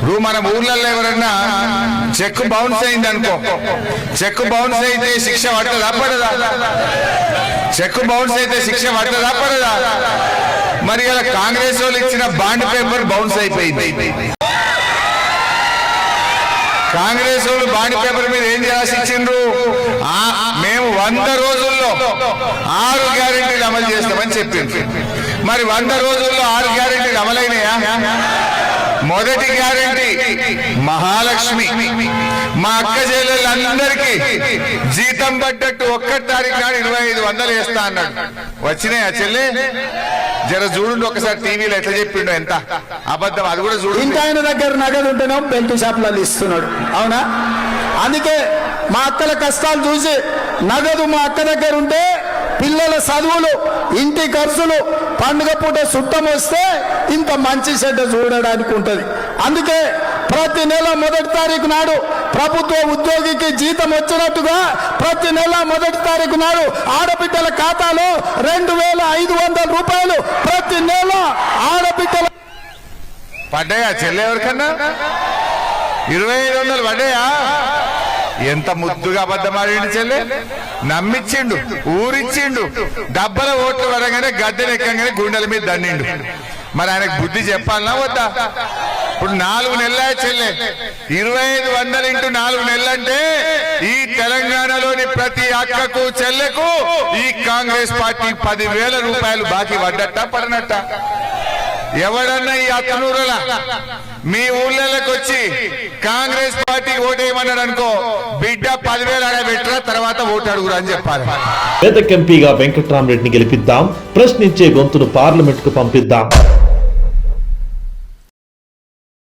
ఇప్పుడు మన ఊర్లలో ఎవరన్నా చెక్ బౌన్స్ అయింది అనుకో చెక్ బౌన్స్ అయితే శిక్ష పడతదా పడదా చెక్ బౌన్స్ అయితే శిక్ష పడతదా పడదా మరి ఇలా కాంగ్రెస్ వాళ్ళు ఇచ్చిన బాండ్ పేపర్ బౌన్స్ అయిపోయింది. కాంగ్రెస్ వాళ్ళు బాండ్ పేపర్ మీద ఏం చేయాల్సి ఇచ్చిండ్రు? ఆ- మేము వంద రోజుల్లో ఆరు గ్యారెంటీలు అమలు చేస్తామని చెప్పిండ్రు. మరి వంద రోజుల్లో ఆరు గ్యారెంటీలు అమలైనయా? మొదటి గ్యారంటీ మహాలక్ష్మి. మా అక్క చెల్లెళ్ళందరికీ జీతం పడ్డట్టు ఒక్కటి తారీఖు నాడు ఇరవై ఐదు వందలు వేస్తా అన్నాడు. వచ్చినాయా చెల్లె? జర చూడండి ఒకసారి టీవీలో ఎట్లా చెప్పిండు ఎంత? అబద్ధం అది కూడా చూడు. ఇంకా ఆయన దగ్గర నగదు ఉంటేనే బెల్ట్ షాపులలో ఇస్తున్నాడు. అవునా? అందుకే మా అక్కల కష్టాలు చూసి నగదు మా అక్క దగ్గర ఉంటే పిల్లల చదువులు ఇంటి ఖర్చులు పండుగ పూట చుట్టం వస్తే ఇంత మంచి చెడ్డ చూడడానికి ఉంటుంది. అందుకే ప్రతి నెల మొదటి తారీఖు నాడు ప్రభుత్వ ఉద్యోగికి జీతం వచ్చినట్టుగా ప్రతి నెల మొదటి తారీఖు నాడు ఆడబిడ్డల ఖాతాలో రెండు వేల ఐదు వందల రూపాయలు ప్రతి నెల ఆడబిడ్డల పడ్డాయా? చెల్లె ఎవరికన్నా ఇరవై ఐదు వందలు పడ్డాయా? ఎంత ముద్దుగా అబద్ధమాడిండు చెల్లె నమ్మిచ్చిండు ఊరిచ్చిండు. డబ్బల ఓట్లు పడగానే గద్దెనెక్కగానే గుండెల మీద దండిండు. మరి ఆయనకు బుద్ధి చెప్పాలనా వద్దా? ఇప్పుడు నాలుగు నెలల చెల్లె. ఇరవై ఐదు వందలు ఇంటూ నాలుగు నెలలంటే ఈ తెలంగాణలోని ప్రతి అక్కకు చెల్లెకు ఈ కాంగ్రెస్ పార్టీ పదివేల రూపాయలు బాకీ పడ్డట్ట పడనట్ట? ఎవడన్నా ఈ అత్తనూరుల మీ ఊళ్ళకి వచ్చి కాంగ్రెస్ పార్టీ ఓటేయమన్నాడు అనుకో బిడ్డ పదివేలు అలా తర్వాత ఓటు అడుగురు అని చెప్పాలి. మెదక్ ఎంపీగా వెంకట్రామరెడ్డిని గెలిపిద్దాం ప్రశ్నించే గొంతును పార్లమెంట్కు పంపిద్దాం.